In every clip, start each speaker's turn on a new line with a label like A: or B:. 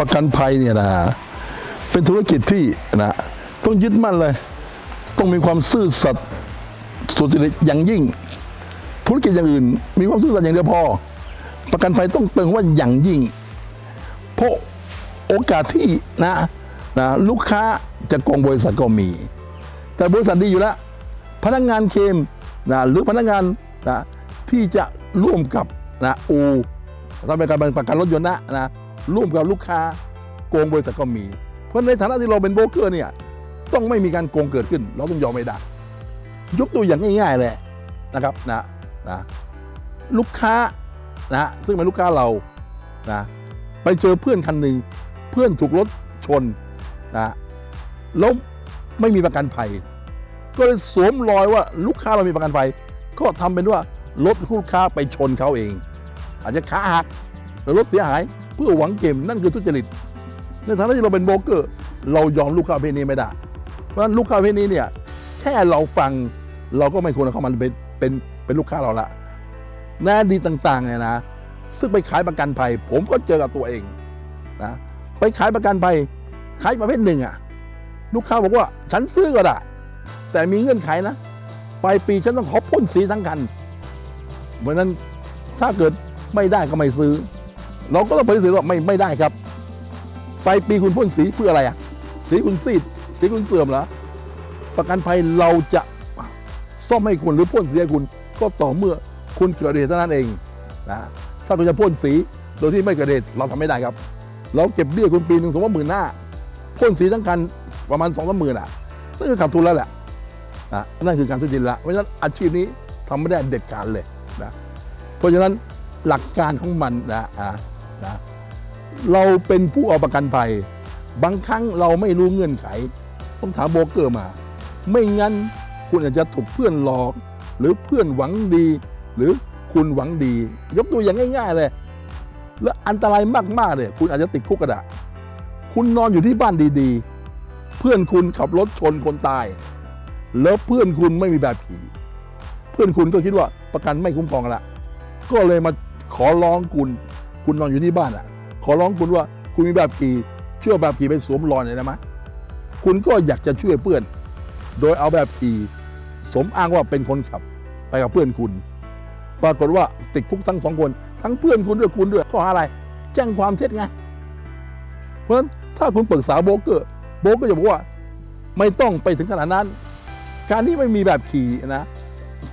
A: ประกันภัยเนี่ยนะเป็นธุรกิจที่นะต้องยึดมั่นเลย ต้องมีความซื่อสัตย์สุจริตอย่างยิ่ง ธุรกิจอย่างอื่น มีความซื่อสัตย์อย่างเดียวพอ ประกันภัยต้องเติมว่าอย่างยิ่ง เพราะโอกาสที่นะนะลูกค้าจะโกงบริษัทก็มี แต่บริษัทดีอยู่แล้ว พนักงานเคมนะหรือพนักงานนะที่จะร่วมกับนะอูทำเป็นการประกันรถยนต์นะนะ ร่วมกับลูกค้าโกงบริษัทก็มี เพราะในฐานะที่เราเป็นโบรกเกอร์เนี่ยต้องไม่มีการโกงเกิดขึ้น เราต้องยอมไม่ได้ ยกตัวอย่างง่ายๆเลยนะครับนะนะลูกค้านะซึ่งเป็นลูกค้าเรานะไปเจอเพื่อนคันหนึ่งเพื่อนถูกรถชนนะแล้วไม่มีประกันภัย ก็เลยสวมรอยว่าลูกค้าเรามีประกันภัย ก็ทำเป็นว่ารถลูกค้าไปชนเขาเอง อาจจะขาหักหรือรถเสียหาย พื่อหวังเก็มนั่นคือทุจริต ในฐานะที่เราเป็นโบรกเกอร์ เรายอมลูกค้าประเภทนี้ไม่ได้ เพราะฉะนั้นลูกค้าประเภทนี้เนี่ยแค่เราฟังเราก็ไม่ควรเอาเข้ามันเป็นเป็นเป็นลูกค้าเราละในอดีต่างๆเนี่ยนะ ซึ่งไปขายประกันภัย ผมก็เจอกับตัวเองนะไปขายประกันภัยขายประเภทหนึ่งอะลูกค้าบอกว่าฉันซื้อก็ได้แต่มีเงื่อนไขนะปลายปีฉันต้องขอพ่นสีทั้งคันเพราะนั้นถ้าเกิดไม่ได้ก็ไม่ซื้อ เราก็ต้องปฏิเสธว่าไม่ไม่ได้ครับไปปีคุณพ่นสีเพื่ออะไรอะ สีคุณซีดสีคุณเสื่อมเหรอประกันภัยเราจะซ่อมให้คุณหรือพ่นสีให้คุณก็ต่อเมื่อคุณเกิดเหตุเท่านั้นเองนะถ้าคุณจะพ่นสีโดยที่ไม่เกิดเหตุเราทำไม่ได้ครับ เราเก็บเบี้ยคุณปีหนึ่งสมมติว่าหมื่นหน้าพ่นสีทั้งคันประมาณสองสามหมื่นอะนั่นคือขาดทุนแล้วแหละนะนั่นคือการทุจริตละเพราะฉะนั้นอาชีพนี้ทำไม่ได้เด็ดขาดเลยนะเพราะฉะนั้นหลักการของมันนะอ่า นะเราเป็นผู้เอาประกันภัย บางครั้งเราไม่รู้เงื่อนไข ต้องถามโบรกเกอร์มา ไม่งั้นคุณอาจจะถูกเพื่อนหลอก หรือเพื่อนหวังดี หรือคุณหวังดี ยกตัวอย่างง่าย ๆ เลย และอันตรายมากๆเลยคุณอาจจะติดคุกกระดาคุณนอนอยู่ที่บ้านดีๆ เพื่อนคุณขับรถชนคนตาย แล้วเพื่อนคุณไม่มีแบบขี่เพื่อนคุณก็คิดว่าประกันไม่คุ้มครองละก็เลยมาขอร้องคุณ คุณนอนอยู่ที่บ้านอะ ขอร้องคุณว่าคุณมีแบบขี่ช่วยเอแบบขี่ไปสวมรอยหน่ยได้ไหมคุณก็อยากจะช่วยเพื่อน โดยเอาแบบขี่สมอ้างว่าเป็นคนขับไปกับเพื่อนคุณ ปรากฏว่าติดคุกทั้งสองคน ทั้งเพื่อนคุณด้วยคุณด้วยข้ออะไร แจ้งความเท็จไง เพราะฉะนั้นถ้าคุณปรึกษาโบกเกอร์ โบกเกอร์จะบอกว่า ไม่ต้องไปถึงขนาดนั้น การที่ไม่มีแบบขี่นะ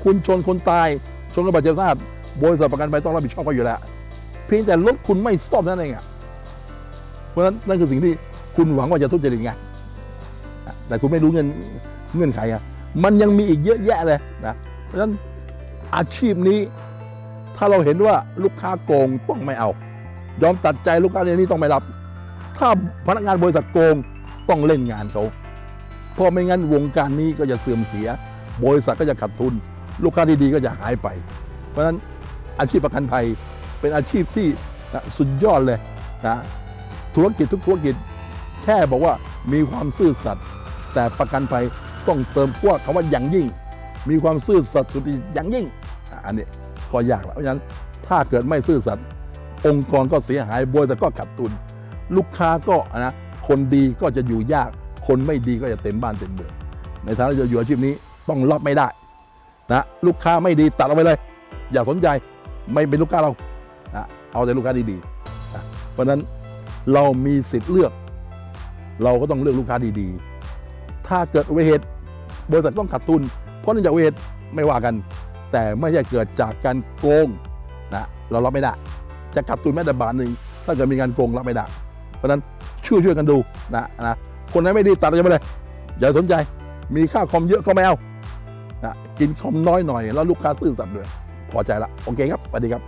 A: คุณชนคนตายชนกระบาดเจ็บสาหัสบริษัทประกันภัยต้องรับผิดชอบเขาอยู่แล้ว เพียงแต่รถคุณไม่ซ่อมนั่นเองอะเพราะฉะนั้นนั่นคือสิ่งที่คุณหวังว่าจะทุจริตไงแต่คุณไม่รู้เงินเงื่อนไขอะมันยังมีอีกเยอะแยะเลยนะเพราะฉะนั้นอาชีพนี้ถ้าเราเห็นว่าลูกค้าโกงต้องไม่เอา ยอมตัดใจลูกค้าในนี้ต้องไม่รับ ถ้าพนักงานบริษัทโกงต้องเล่นงานเขาเพราะไม่งั้นวงการนี้ก็จะเสื่อมเสีย บริษัทก็จะขาดทุน ลูกค้าที่ดีก็จะหายไป เพราะฉะนั้นอาชีพประกันภัย เป็นอาชีพที่นะสุดยอดเลยนะธุรกิจทุกธุรกิจแค่บอกว่ามีความซื่อสัตย์แต่ประกันภัยต้องเติมพวกคำว่าอย่างยิ่ง มีความซื่อสัตย์สุจริตอย่างยิ่งอันนี้ก็ยากแล้วเพราะฉะนั้นถ้าเกิดไม่ซื่อสัตย์องค์กรก็เสียหายบริษัทก็ขาดทุน ลูกค้าก็นะคนดีก็จะอยู่ยาก คนไม่ดีก็จะเต็มบ้านเต็มเมืองในฐานะจะอยู่อาชีพนี้ต้องรับไม่ได้นะลูกค้าไม่ดีตัดออกไปเลย อย่าสนใจไม่เป็นลูกค้าเรา เอาแต่ลูกค้าดีๆ เพราะนั้นเรามีสิทธิ์เลือก เราก็ต้องเลือกลูกค้าดีๆ ถ้าเกิดอุบัติเหตุบริษัทต้องขาดทุน เพราะเนื่องจากอุบัติเหตุไม่ว่ากัน แต่ไม่ใช่เกิดจากการโกงนะเรารับไม่ได้ จะขาดทุนแม้แต่บาทหนึ่งถ้าเกิดมีการโกงรับไม่ได้ เพราะนั้นช่วยช่วยๆกันดูนะนะคนไหนไม่ดีตัดไปเลยอย่าสนใจมีค่าคอมเยอะก็ไม่เอานะกินคอมน้อยหน่อย แล้วลูกค้าซื่อสัตย์ด้วยพอใจละโอเคครับสวัสดีครับ